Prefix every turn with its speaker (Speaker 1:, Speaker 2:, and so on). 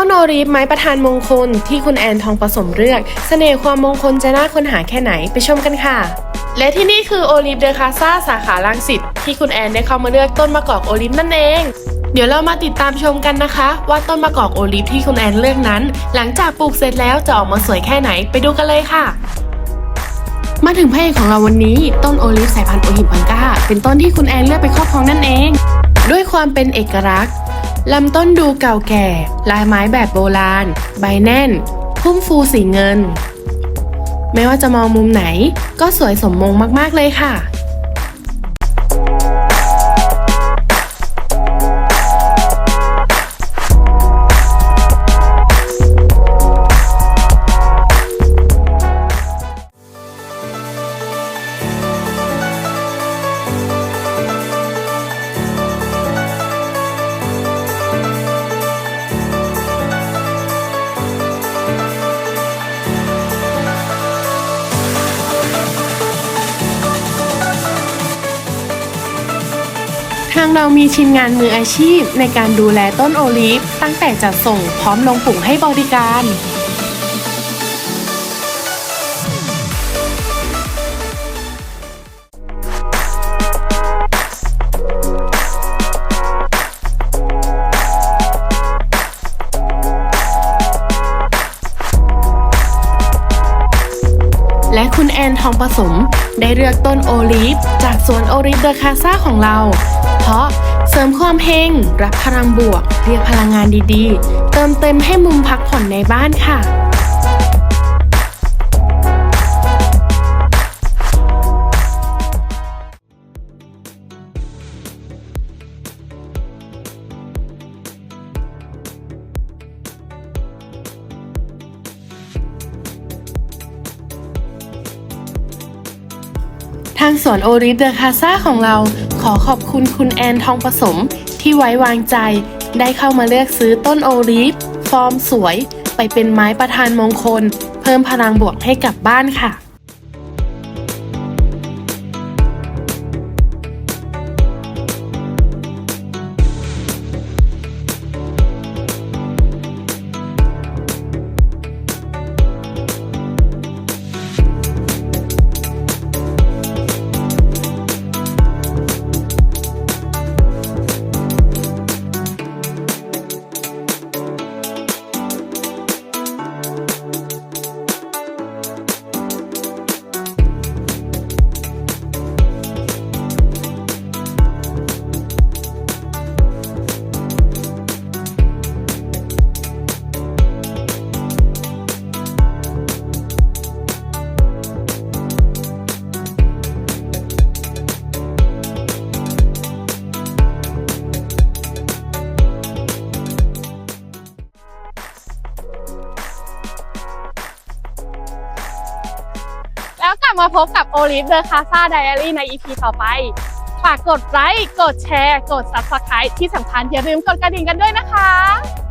Speaker 1: ต้นโอรีฟไม้ประธานมงคลที่คุณแอนทองผสมเลือกเสน่ห์ความมงคลจะน่าค้นหาแค่ไหนไปชมกันค่ะ และที่นี่คือโอลิฟเดอคาซาสาขาลังสิตที่คุณแอนได้เข้ามาเลือกต้นมะกอกโอลิฟนั่นเอง เดี๋ยวเรามาติดตามชมกันนะคะ ว่าต้นมะกอกโอลิฟที่คุณแอนเลือกนั้น หลังจากปลูกเสร็จแล้วจะออกมาสวยแค่ไหนไปดูกันเลยค่ะมาถึงพระเอกของเราวันนี้ต้นโอลิฟสายพันธุ์โอหิปังกาเป็นต้นที่คุณแอนเลือกไปครอบครองนั่นเอง ด้วยความเป็นเอกลักษณ์ ลำต้นดูเก่าแก่ ลายไม้แบบโบราณ ใบแน่น พุ่มฟูสีเงิน ไม่ว่าจะมองมุมไหนก็สวยสมมงมากๆเลยค่ะางเรามีทีมงานมืออาชีพในการดูแลต้นโอลิฟตั้งแต่จัดส่งพร้อมลงปุ๋งให้บริการ และคุณแอนทองผสม ได้เลือกต้นโอลิฟ จากสวนโอลิฟเดอคาซาของเรา เพราะเสริมความเฮงรับพลังบวก เรียกพลังงานดีๆ เติมเต็มให้มุมพักผ่อนในบ้านค่ะางสวนโอริฟเดอคาซาของเรา ขอขอบคุณคุณแอนทองผสมที่ไว้วางใจ ได้เข้ามาเลือกซื้อต้นโอริฟฟอร์มสวย ไปเป็นไม้ประธานมงคล เพิ่มพลังบวกให้กับบ้านค่ะ
Speaker 2: แล้วกลับมาพบกับโอลิฟเดอะคาซาไดอารี่ใน EP ต่อไป ฝากกดไลค์ กดแชร์ กด Subscribe ที่สำคัญอย่าลืมกดกระดิ่งกันด้วยนะคะ